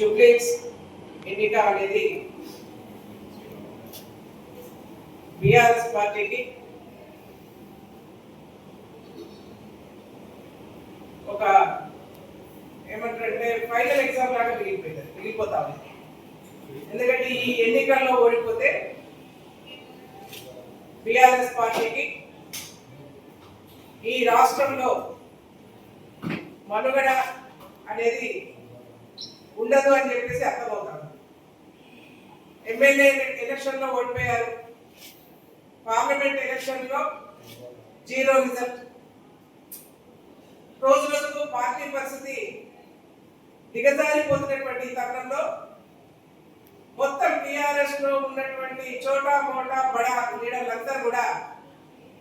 జూబ్లీస్ ఎన్నిక అనేది బీఆర్ఎస్ పార్టీకి ఒక ఏమంటారంటే ఫైనల్ ఎగ్జామ్ లాగా మిగిలిపోయింది. మిగిలిపోతా ఉంది. ఎందుకంటే ఈ ఎన్నికల్లో ఓడిపోతే బీఆర్ఎస్ పార్టీకి ఈ రాష్ట్రంలో మనుగడ అనేది ఉండదు అని చెప్పేసి అర్థమవుతాను ఎమ్మెల్యే ఎలక్షన్లో ఓడిపోయారు. పార్లమెంట్ ఎలక్షన్లో జీరో రిజల్ట్. రోజు రోజుకు పార్టీ పరిస్థితి దిగజారిపోతున్నటువంటి ఈ తరుణంలో మొత్తం టిఆర్ఎస్లో ఉన్నటువంటి చోటా మోటా బడా లీడర్లందరూ కూడా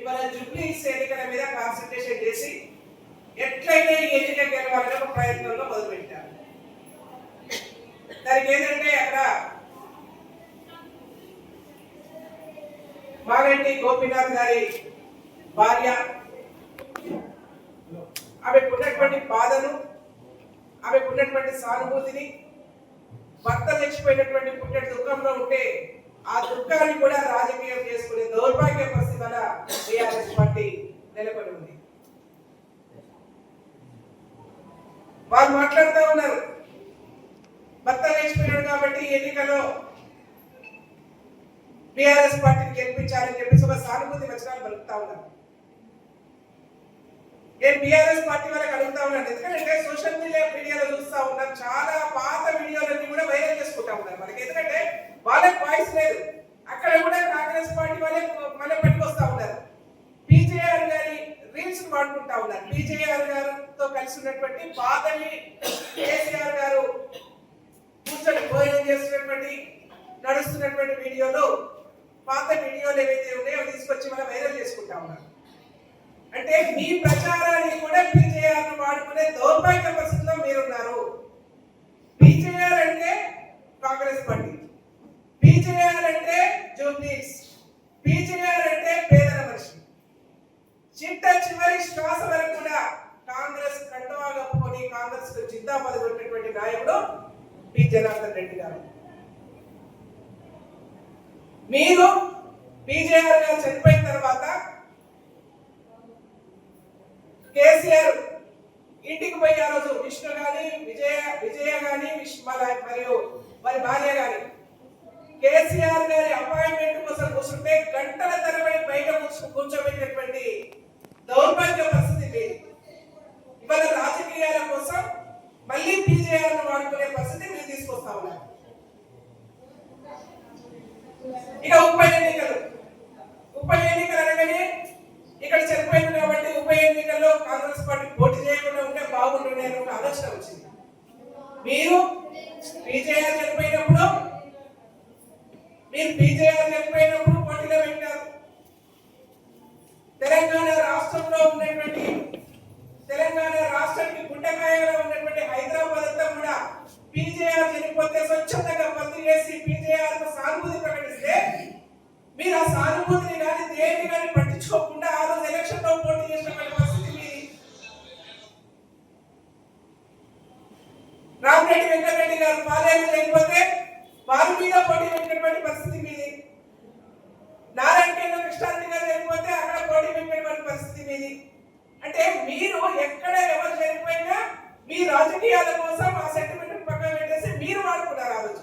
ఇవాళ జూబ్లీస్ ఎన్నికల మీద కాన్సన్ట్రేషన్ చేసి ఎట్లయితే ఈ ఎన్నిక గెలవాలనే ఒక ప్రయత్నంలో మొదలుపెట్టారు. దానికి ఏంటంటే అక్కడ మాగంటి గోపీనాథ్ గారి భార్య ఆమెకు ఉన్నటువంటి బాధను ఆమెకు ఉన్నటువంటి సానుభూతిని భర్త చచ్చిపోయినటువంటి పుట్టిన దుఃఖంలో ఉంటే ఆ దుఃఖాన్ని కూడా రాజకీయం చేసుకునే దౌర్భాగ్య పరిస్థితి వల్ల టీఆర్ఎస్ పార్టీ నెలకొని ఉంది. వాళ్ళు మాట్లాడుతూ ఉన్నారు. కాబట్టి ఎన్నికలో బీఆర్ఎస్ పార్టీని గెలిపించాలని చెప్పేసి ఒక సానుభూతి వచనాలు పలుకుతా ఉన్నారు. నేను బీఆర్ఎస్ పార్టీ వాళ్ళకి అడుగుతా ఉన్నాను. ఎందుకంటే సోషల్ మీడియా మీడియాలో చూస్తా ఉన్నాం. చాలా పాత వీడియోలన్నీ కూడా వైరల్ చేసుకుంటా ఉన్నారు. మనకి ఎందుకంటే వాళ్ళకి వాయిస్ లేదు. అక్కడ కూడా కాంగ్రెస్ పార్టీ వాళ్ళే మళ్ళీ పెట్టుకొస్తా ఉన్నారు. పీజేఆర్ గారి రీల్స్ వాడుకుంటా ఉన్నారు. పీజేఆర్ గారితో కలిసి ఉన్నటువంటి పాతవి కేసీఆర్ గారు కూర్చొని భోజనం చేస్తున్నటువంటి నడుస్తున్నటువంటి వీడియోలో పాత వీడియోలు ఏవైతే ఉన్నాయో తీసుకొచ్చి మనం వైరల్ చేసుకుంటా ఉన్నారు అంటే మీ ప్రచారాన్ని కూడా పీజేఆర్ వాడుకునే దౌర్భాగ్య పరిస్థితిలో మీరున్నారు. బీజేఆర్ అంటే కాంగ్రెస్ పార్టీ బీజేఆర్ అంటే జూబ్లీస్ బీజేఆర్ అంటే పి జనార్దన్ రెడ్డి గారు. మీరు పీజేఆర్ గారు చనిపోయిన తర్వాత కేసీఆర్ ఇంటికి పోయి ఆ రోజు విష్ణు గాని విజయ విజయ గాని మరియు వారి భార్య గాని కేసీఆర్ గారి అపాయింట్మెంట్ కోసం కూర్చుంటే గంటల తరబడి బయట కూర్చు కూర్చోబెట్టినటువంటి దౌర్భాగ్య పరిస్థితి లేదు. ఇవాళ రాజకీయాల కోసం మళ్ళీ పీజేఆర్ వాడుకునే తీసుకొస్తా ఉన్నారు ఇక ఉప ఎన్నికలు. ఉప ఎన్నికలు అనగానే ఇక్కడ చనిపోయింది కాబట్టి ఉప ఎన్నికల్లో కాంగ్రెస్ పార్టీ పోటీ చేయకుండా ఉంటే బాగుంటుండే అనే ఒక ఆలోచన వచ్చింది. మీరు పీజేఆర్ చనిపోయినప్పుడు మీరు బీజేఆర్ చనిపోయినప్పుడు పోటీలో పెట్టారు. తెలంగాణ రాష్ట్రంలో ఉన్నటువంటి తెలంగాణ రాష్ట్రానికి గుండెకాయగా ఉన్నటువంటి హైదరాబాద్ అంతా కూడా పీజేఆర్ చనిపోతే స్వచ్ఛందంగా బదిలీ చేసి పీజేఆర్ సానుభూతి ప్రకటిస్తే మీరు ఆ సానుభూతిని కానీ దేన్ని కానీ పట్టించుకోకుండా ఆ రోజు ఎలక్షన్లో పోటీ చేసిన పరిస్థితి మీది. రామరెడ్డి వెంకటరెడ్డి గారు పాలేరు చనిపోతే వారి మీద పోటీ పెట్టినటువంటి పరిస్థితి మీది. నారాయణ కృష్ణారెడ్డి గారు చనిపోతే అక్కడ పోటీ పెట్టినటువంటి పరిస్థితి మీది. అంటే మీరు ఎక్కడ ఎవరు చనిపోయినా మీ రాజకీయాల కోసం ఆ సెంటిమెంట్ పక్కన పెట్టేసి మీరు వాడుకున్నారు ఆ రోజు